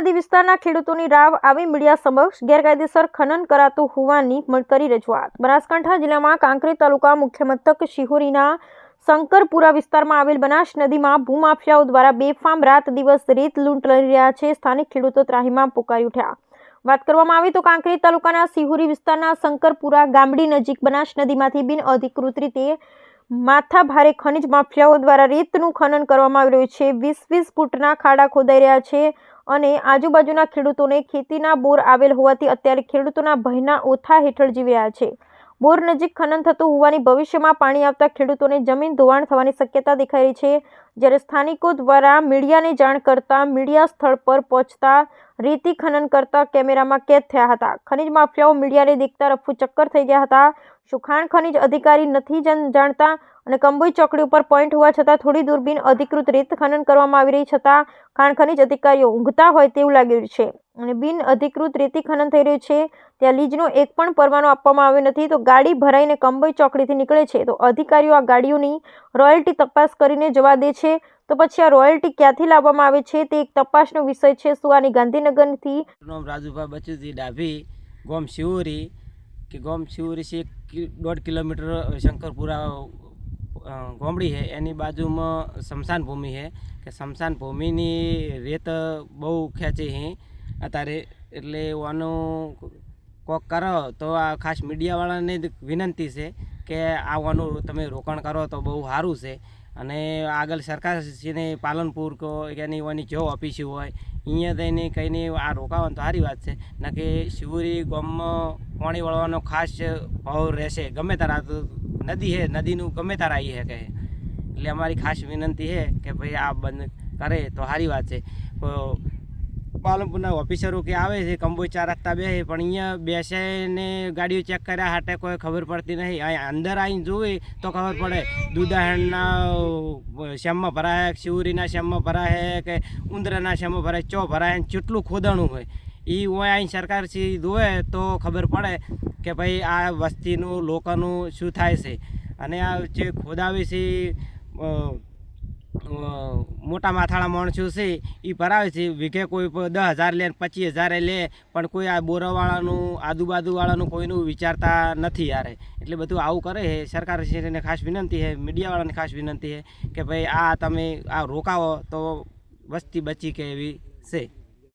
નદી વિસ્તારના ખેડૂતોની રાવ આવી મીડિયા સમક્ષ ગેરકાયદેસર ખનન કરાતું હોવાની કરી રજૂઆત. બનાસકાંઠા જિલ્લામાં કાંકરેજ તાલુકા મુખ્ય મથક શિહોરીના શંકરપુરા વિસ્તારમાં આવેલ બનાસ નદીમાં ભૂમાફિયાઓ દ્વારા બેફામ રાત દિવસ રેત લૂંટ લઈ રહ્યા છે. સ્થાનિક ખેડૂતો ત્રાહીમાં પુકારી ઉઠ્યા. વાત કરવામાં આવે તો કાંકરી તાલુકાના સિહુરી વિસ્તારના શંકરપુરા ગામડી નજીક બનાસ નદીમાંથી બિન અધિકૃત રીતે માથા ભારે ખનિજ માફિયાઓ દ્વારા રેતનું ખનન કરવામાં આવી રહ્યું છે. વીસ વીસ ફૂટના ખાડા ખોદાઈ રહ્યા છે અને આજુબાજુના ખેડૂતોને ખેતીના બોર આવેલ હોવાથી અત્યારે ખેડૂતોના ભયના ઓથા હેઠળ જીવી રહ્યા છે. બોર નજીક ખનન થતું હોવાની ભવિષ્યમાં પાણી આવતા ખેડૂતોને જમીન ધોવાણ થવાની શક્યતા દેખાઈ રહી છે. જ્યારે સ્થાનિકો દ્વારા મીડિયાને જાણ કરતા મીડિયા સ્થળ પર પહોંચતા રેતી ખનન કરતા કેમેરામાં કેદ થયા હતા. ખનિજ માફિયાઓ મીડિયાને દેખતા રફુ ચક્કર થઈ ગયા હતા. શું ખાણ ખનિજ અધિકારી નથી જાણતા અને કંબોઈ ચોકડી ઉપર પોઈન્ટ હોવા છતાં થોડી દૂર બિન અધિકૃત રેત ખનન કરવામાં આવી રહી છતાં ખાણ ખનિજ અધિકારીઓ ઊંઘતા હોય તેવું લાગી રહ્યું છે. અને બિન અધિકૃત રેતી ખનન થઈ રહ્યું છે, ત્યાં લીજનો એક પણ પરવાનો આપવામાં આવ્યો નથી તો ગાડી ભરાઈને કંબોઈ ચોકડીથી નીકળે છે તો અધિકારીઓ આ ગાડીઓની રોયલ્ટી તપાસ કરીને જવા દે છે. તો પછી આ રોયલ્ટી ક્યાંથી લાવવામાં આવે છે? તે એક તપાસનો વિષય છે. શું આની ગાંધીનગરથી રાજુભાઈ બચુજી ડાભી, ગોમ શિવરી, કે ગોમ શિવરી છે દોઢ કિલોમીટર શંકરપુરા ગોમડી છે. એની બાજુમાં શમશાન ભૂમિ છે. કે શમશાન ભૂમિની રેત બહુ ખેંચી છે અત્યારે એટલે આનું કોક કરો તો આ ખાસ મીડિયાવાળાને વિનંતી છે કે આવવાનું તમે રોકાણ કરો તો બહુ સારું છે. અને આગળ સરકારશ્રીને પાલનપુર કો, એની વાની જો ઓફિસ હોય અહીંયા થઈને કહીને આ રોકાવાનું તો સારી વાત છે. ના કે શિવરી ગામમાં પાણી વળવાનો ખાસ ભાવ રહેશે. ગમે તારા નદી છે નદીનું ગમે તારા આવી શકે એટલે અમારી ખાસ વિનંતી છે કે ભાઈ આ બંધ કરે તો સારી વાત છે. પાલનપુરના ઓફિસરો કે આવે છે કંબોઈ ચાર રસ્તા બે પણ અહીંયા બેસે ને ગાડીઓ ચેક કર્યા હાટે કોઈ ખબર પડતી નહીં. અહીં અંદર આવીને જોવે તો ખબર પડે, દુધાણના શ્યામમાં ભરાય શિવરીના શ્યામમાં ભરાય કે ઉંદરાના શ્યામમાં ભરાય, ચો ભરાય ને કેટલું ખોદાણું હોય. એ હોય અહીં સરકાર જોવે તો ખબર પડે કે ભાઈ આ વસ્તીનું, લોકોનું શું થાય છે. અને આ જે ખોદાવે છે મોટા માથાળા માણસો છે એ ભરાવે છે. વીઘે કોઈ દસ હજાર લે પચીસ હજારે લે, પણ કોઈ આ બોરાવાળાનું, આજુબાજુવાળાનું કોઈનું વિચારતા નથી યારે. એટલે બધું આવું કરે છે. સરકારશ્રીને ખાસ વિનંતી છે, મીડિયાવાળાને ખાસ વિનંતી છે કે ભાઈ આ તમે આ રોકાવો તો વસ્તી બચી કે એવી છે.